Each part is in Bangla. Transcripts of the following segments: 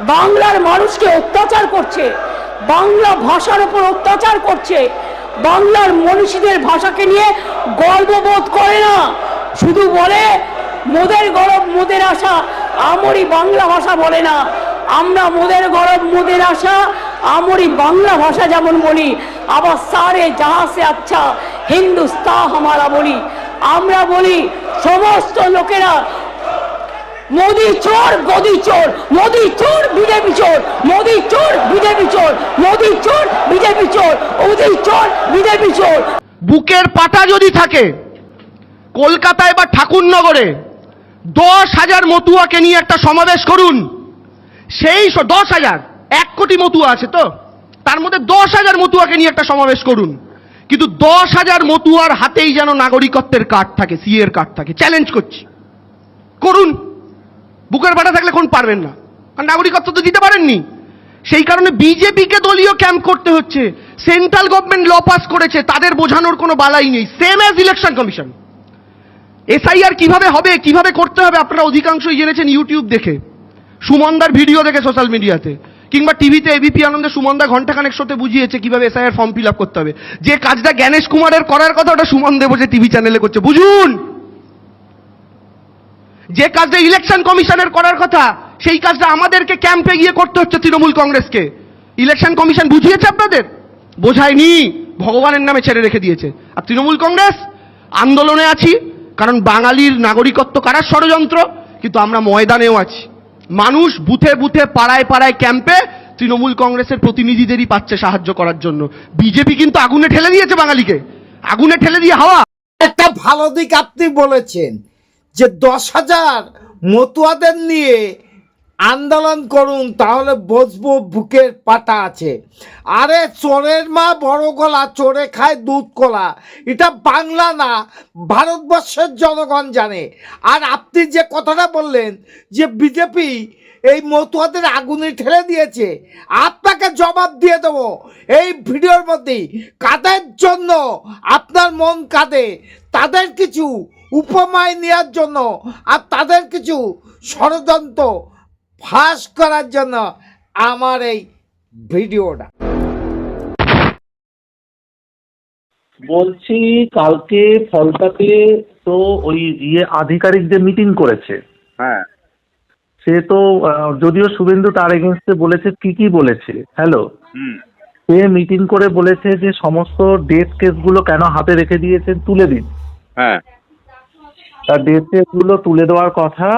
বাংলার মানুষকে অত্যাচার করছে, বাংলা ভাষার উপর অত্যাচার করছে, বাংলার মনীষীদের ভাষাকে নিয়ে গর্ববোধ করে না। শুধু বলে, মোদের গরব, মোদের আশা। আমরই বাংলা ভাষা বলে না। আমরা মোদের গরব, মোদের আশা। আমরই বাংলা ভাষা যেমন বলি, আবার সারে সে আচ্ছা হিন্দুস্তা হামারা বলি। আমরা বলি, সমস্ত লোকেরা মোদি চোর, গদি চোর, মোদি চোর, বিজেপি চোর, মোদি চোর, বিজেপি চোর, মোদি চোর, বিজেপি চোর, মোদি চোর, বিজেপি চোর। বুকের পাটা যদি থাকে, কলকাতায় বা ঠাকুরনগরে দশ হাজার মতুয়াকে নিয়ে একটা সমাবেশ করুন। সেই দশ হাজার, এক কোটি মতুয়া আছে তো? তার মধ্যে দশ হাজার মতুয়াকে নিয়ে একটা সমাবেশ করুন। কিন্তু দশ হাজার মতুয়ার হাতেই যেন নাগরিকত্বের কার্ড থাকে সি এর কার্ড থাকে। চ্যালেঞ্জ করছি। করুন। বুকের পাটা থাকলে কোন পারবেন না। আর নাগরিকত্ব তো দিতে পারেননি। সেই কারণে বিজেপিকে দলীয় ক্যাম্প করতে হচ্ছে। সেন্ট্রাল গভর্নমেন্ট ল পাস করেছে, তাদের বোঝানোর কোনো বালাই নেই। Same as election commission SIR কীভাবে হবে, কীভাবে করতে হবে, আপনারা অধিকাংশই জেনেছেন ইউটিউব দেখে। সুমনদার ভিডিও দেখে সোশ্যাল মিডিয়াতে কিংবা টিভিতে এবিপি আনন্দে সুমনদা ঘন্টাখানেক শোতে বুঝিয়েছে কীভাবে এসআইআর ফর্ম ফিল আপ করতে হবে। যে কাজটা জ্ঞানেশ কুমারের করার কথা, ওটা সুমন দেব যে টিভি চ্যানেলে করছে। বুঝুন! যে কাজটা ইলেকশন কমিশনের করার কথা, সেই কাজটা আমাদেরকে ক্যাম্পে গিয়ে করতে হচ্ছে তৃণমূল কংগ্রেসকে। ইলেকশন কমিশন বুঝিয়েছে আপনাদের? বোঝায়নি। ভগবানের নামে ছেড়ে রেখে দিয়েছে। আর তৃণমূল কংগ্রেস? আন্দোলনে আছি, কারণ বাঙালির নাগরিকত্ব কারার ষড়যন্ত্র? কিন্তু আমরা ময়দানেও আছি। মানুষ বুথে বুথে, পাড়ায় পাড়ায় ক্যাম্পে তৃণমূল কংগ্রেসের প্রতিনিধিদেরই পাচ্ছে সাহায্য করার জন্য। বিজেপি কিন্তু আগুনে ঠেলে দিয়েছে বাঙালিকে। আগুনে ঠেলে দিয়ে হাওয়া। একটা ভালো দিক আপনি বলেছেন। যে দশ হাজার মতুয়াদের নিয়ে আন্দোলন করুন, তাহলে বসবো, বুকের পাটা আছে। আরে চোরের মা বড় গলা, চোরে খায় দুধ কলা। এটা বাংলা না, ভারতবর্ষের জনগণ জানে। আর আপনি যে কথাটা বললেন, যে বিজেপি এই মতুয়াদের আগুনে ঠেলে দিয়েছে, আপনাকে জবাব দিয়ে দেবো। এই ভিডিওর মধ্যেই, কাদের জন্য আপনার মন কাঁদে, তাদের কিছু উপমায় নেওয়ার জন্য আর তাদের কিছু ষড়যন্ত্র ফাঁস করার জন্য আমার এই ভিডিওটা। বলছি কালকে ফলতাতে তো ওই ইয়ে আধিকারিক যে মিটিং করেছে। হ্যাঁ। সে তো আহ, যদিও শুভেন্দু তার এগেনস্টে বলেছে কি কি বলেছে হ্যালো? হুম। সে মিটিং করে বলেছে যে সমস্ত ডেথ কেসগুলো কেন হাতে রেখে দিয়েছেন তুলে দিন। হ্যাঁ। তার কেসগুলো তুলে দেওয়ার কথা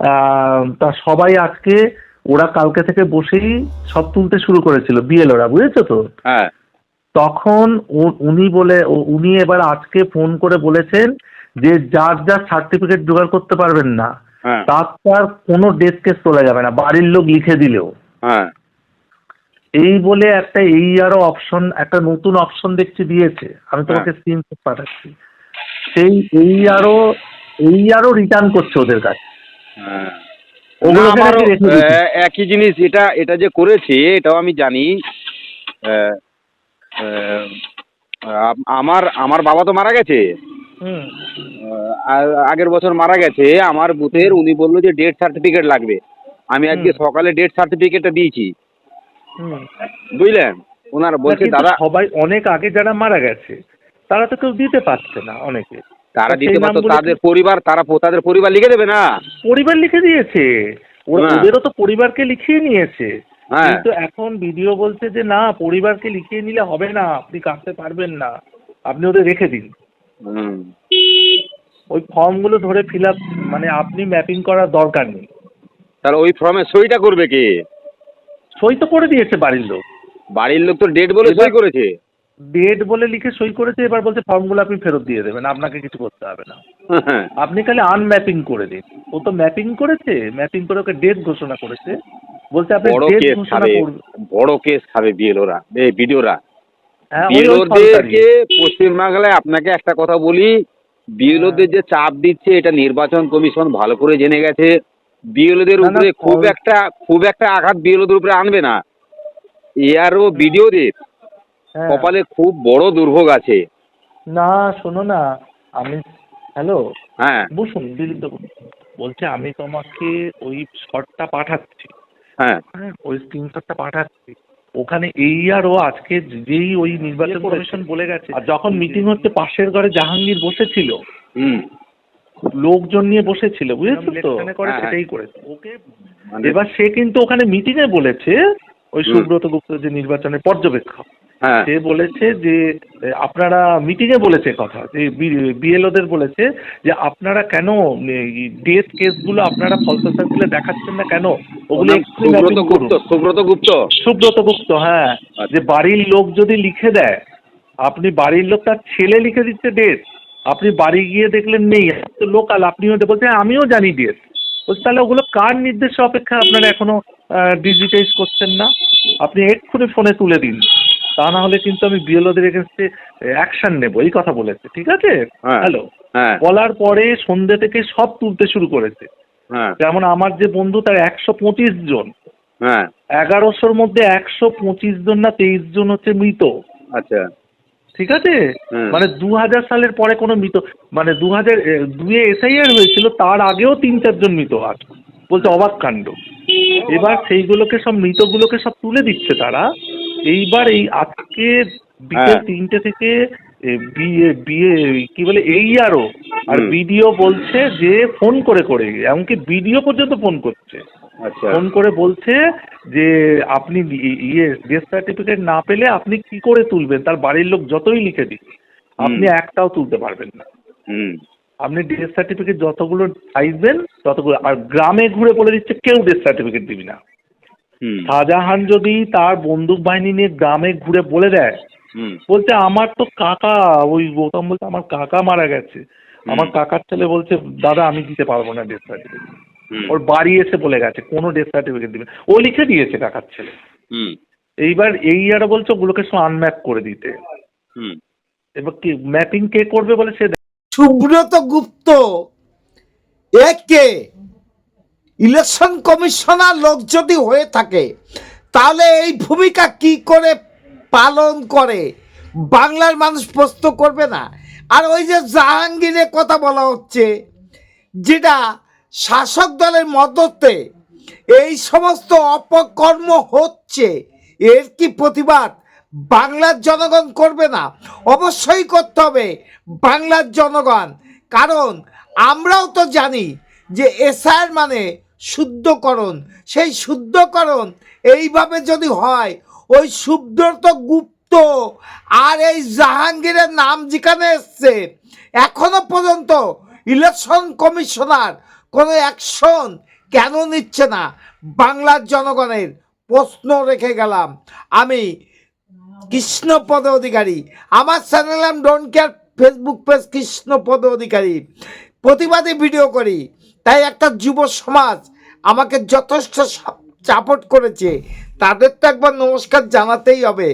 আহ, তা সবাই আজকে ওরা কালকে থেকে বসেই সব তুলতে শুরু করেছিল বিএল ওরা বুঝেছ তো? হ্যাঁ। তখন উনি বলে উনি এবার আজকে ফোন করে বলেছেন যে যার যার সার্টিফিকেট জোগাড় করতে পারবেন না হ্যাঁ। তার তার কোনো ডেথ কেস তোলা যাবে না বাড়ির লোক লিখে দিলেও। হ্যাঁ। এই বলে একটা এই আরও অপশন একটা নতুন অপশন দেখছি দিয়েছে। আমি তোমাকে স্ক্রিনশট পাঠাচ্ছি। সেই এই আরও এই আরও রিটার্ন করছে ওদের কাছে। হ্যাঁ। আমারও, একই জিনিস এটা এটা যে করেছে এটাও আমি জানি। আমার আমার বাবা তো মারা গেছে। আগের বছর মারা গেছে। আমার বুথের উনি বলল যে ডেথ সার্টিফিকেট লাগবে। আমি আজকে সকালে ডেথ সার্টিফিকেটটা দিয়েছি। বুঝলেন? ওনার বলছে দাদা সবাই অনেক আগে যারা মারা গেছে তারা তো কেউ দিতে পারছে না অনেকে। তারা দিতে পারতো তাদের পরিবার তারা তাদের পরিবার লিখে দেবে না। পরিবার লিখে দিয়েছে। ওরা। ওদেরও তো পরিবারকে লিখিয়ে নিয়েছে। হ্যাঁ। কিন্তু এখন ভিডিও বলছে যে না পরিবারকে লিখিয়ে নিলে হবে না। আপনি কাটতে পারবেন না। আপনি ওদের রেখে দিন। ওই ফর্মগুলো ধরে ফিল আপ মানে আপনি ম্যাপিং করার দরকার নেই। তাহলে ওই ফর্মে সইটা করবে কে? সই তো করে দিয়েছে বাড়ির লোক। বাড়ির লোক তো ডেট বলে সই করেছে। ডেট বলে লিখে সই করেছে এবার বলছে ফর্মগুলো আপনি ফেরত দিয়ে দেবেন আপনাকে কিছু করতে হবে না। হ্যাঁ। আপনি খালি আনম্যাপিং করে দিন। ও তো ম্যাপিং করেছে ম্যাপিং করে ওকে ডেট ঘোষণা করেছে। বলছে আপনি বড় ডেট কেস ঘোষণা খাবে করবেন বড় কেস খাবে বিএলওরা এই বিডিওরা হ্যাঁ। বিএলওদেরকে পশ্চিমবাংলায় আপনাকে একটা কথা বলি বিএলওদের যে চাপ দিচ্ছে এটা নির্বাচন কমিশন ভালো করে জেনে গেছে। বিএলওদের উপরে খুব একটা খুব একটা আঘাত বিএলওদের উপরে আনবে না। এআরও বিডিওদের হ্যাঁ। কপালে খুব বড় দুর্ভোগ আছে। না শোনো না আমি হ্যালো? হ্যাঁ। বসুন দিলীপ বলছে আমি তোমাকে ওই শর্টটা পাঠাচ্ছি। হ্যাঁ। হ্যাঁ ওই স্ক্রিনশটটা পাঠাচ্ছি। ওখানে এই আরও আজকে যেই ওই নির্বাচন কমিশন বলে গেছে। আর যখন মিটিং হচ্ছে পাশের ঘরে জাহাঙ্গীর বসেছিল। হুম। লোকজন নিয়ে বসেছিল বুঝেছ তো? করে হ্যাঁ। সেটাই করেছে। ওকে। মানে এবার সে কিন্তু ওখানে মিটিং এ বলেছে ওই সুব্রত গুপ্ত যে নির্বাচনের পর্যবেক্ষক। হ্যাঁ সে বলেছে যে আপনারা মিটিং এ বলেছে কথা যে বিএলওদের বলেছে যে আপনারা কেন ডেথ কেসগুলো আপনারা সার্কুলে দেখাচ্ছেন না কেন? ওগুলো সুব্রত গুপ্ত সুব্রত গুপ্ত। সুব্রত গুপ্ত হ্যাঁ। আচ্ছা। যে বাড়ির লোক যদি লিখে দেয় আপনি বাড়ির লোক তার ছেলে লিখে দিচ্ছে ডেট আপনি বাড়ি গিয়ে দেখলেন নেই তো লোকাল আপনিও বলছে আমিও জানি ডেট বলছে তাহলে ওগুলো কার নির্দেশে অপেক্ষা আপনারা এখনও ডিজিটাইজ করছেন না? আপনি এক্ষুনি ফোনে তুলে দিন। তা না হলে কিন্তু আমি বিএলওদের এগেনস্টে অ্যাকশন নেব এই কথা বলেছে ঠিক আছে? হ্যাঁ। হ্যালো হ্যাঁ। বলার পরে সন্ধ্যে থেকে সব তুলতে শুরু করেছে। হ্যাঁ। যেমন আমার যে বন্ধু তার একশো পঁচিশ জন। হ্যাঁ। এগারোশোর মধ্যে একশো পঁচিশ জন না তেইশ জন হচ্ছে মৃত। আচ্ছা। ঠিক আছে? মানে দু হাজার সালের পরে কোনো মৃত মানে দু হাজার দুয়ে এসআইআর হয়েছিল তার আগেও তিন চারজন মৃত আছে বলছে অবাক কাণ্ড। এবার সেইগুলোকে সব মৃতগুলোকে সব তুলে দিচ্ছে তারা। এইবার এই আজকে বিকেল হ্যাঁ। তিনটে থেকে বিয়ে বিয়ে কি বলে এই আরও আর। বিডিও বলছে যে ফোন করে করে এমনকি বিডিও পর্যন্ত ফোন করছে। আচ্ছা। ফোন করে বলছে যে আপনি ইয়ে ডেথ সার্টিফিকেট না পেলে আপনি কি করে তুলবেন? তার বাড়ির লোক যতই লিখে দিক আপনি একটাও তুলতে পারবেন না। আপনি ডেথ সার্টিফিকেট যতগুলো চাইবেন ততগুলো আর গ্রামে ঘুরে বলে দিচ্ছে কেউ ডেথ সার্টিফিকেট দিবি না। শাহজাহান যদি তার বন্দুক বাহিনী নিয়ে গ্রামে ঘুরে বলে দেয় বলছে আমার তো কাকা ওই গৌতম বলছে আমার কাকা মারা গেছে। আমার কাকার ছেলে বলছে দাদা আমি দিতে পারব না ডেথ সার্টিফিকেট ওর বাড়ি এসে বলে গেছে কোনো ডেথ সার্টিফিকেট দিবে না। ও লিখে দিয়েছে কাকার ছেলে। হুম। এইবার এই আর বলছে ওগুলোকে সব আনম্যাপ করে দিতে। হুম। এবার কি ম্যাপিং কে করবে বলে সে সুব্রত গুপ্ত একে ইলেকশন কমিশনার লোক যদি হয়ে থাকে, তাহলে এই ভূমিকা কি করে পালন করে? বাংলার মানুষ প্রশ্ন করবে না। আর ওই যে জাহাঙ্গীরের কথা বলা হচ্ছে, যেটা শাসক দলের মদতে এই সমস্ত অপকর্ম হচ্ছে, এর কি প্রতিবাদ? বাংলার জনগণ করবে না। অবশ্যই করতে হবে বাংলার জনগণ। কারণ আমরাও তো জানি যে এসআর মানে শুদ্ধকরণ, সেই শুদ্ধকরণ এইভাবে যদি হয়, ওই সুব্রত গুপ্ত, আর এই জাহাঙ্গীরের নাম যেখানে এসছে, এখনও পর্যন্ত ইলেকশন কমিশনার কোনো অ্যাকশন কেন নিচ্ছে না? বাংলার জনগণের প্রশ্ন রেখে গেলাম। আমি কৃষ্ণপদ অধিকারী। আমার চ্যানেল নাম don't care, Facebook page Krishnapada Adhikari. প্রতিবাদী ভিডিও করি। তাই একটা যুব সমাজ আমাকে যথেষ্ট সাপোর্ট করেছে। তাদের তো একবার নমস্কার জানাতেই হবে।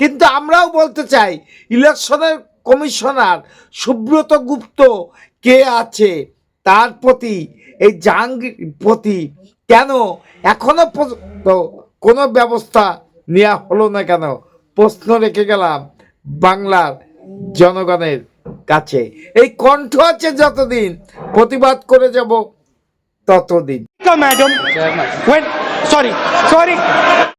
কিন্তু আমরাও বলতে চাই, ইলেকশনের কমিশনার সুব্রত গুপ্ত কে আছে? তার প্রতি, এই জাহাঙ্গীর প্রতি কেন এখনও পর্যন্ত কোনো ব্যবস্থা নেওয়া হলো না কেন? প্রশ্ন রেখে গেলাম বাংলার জনগণের কাছে। এই কণ্ঠ আছে যতদিন, প্রতিবাদ করে যাব। ততদিন madam. When, sorry, sorry.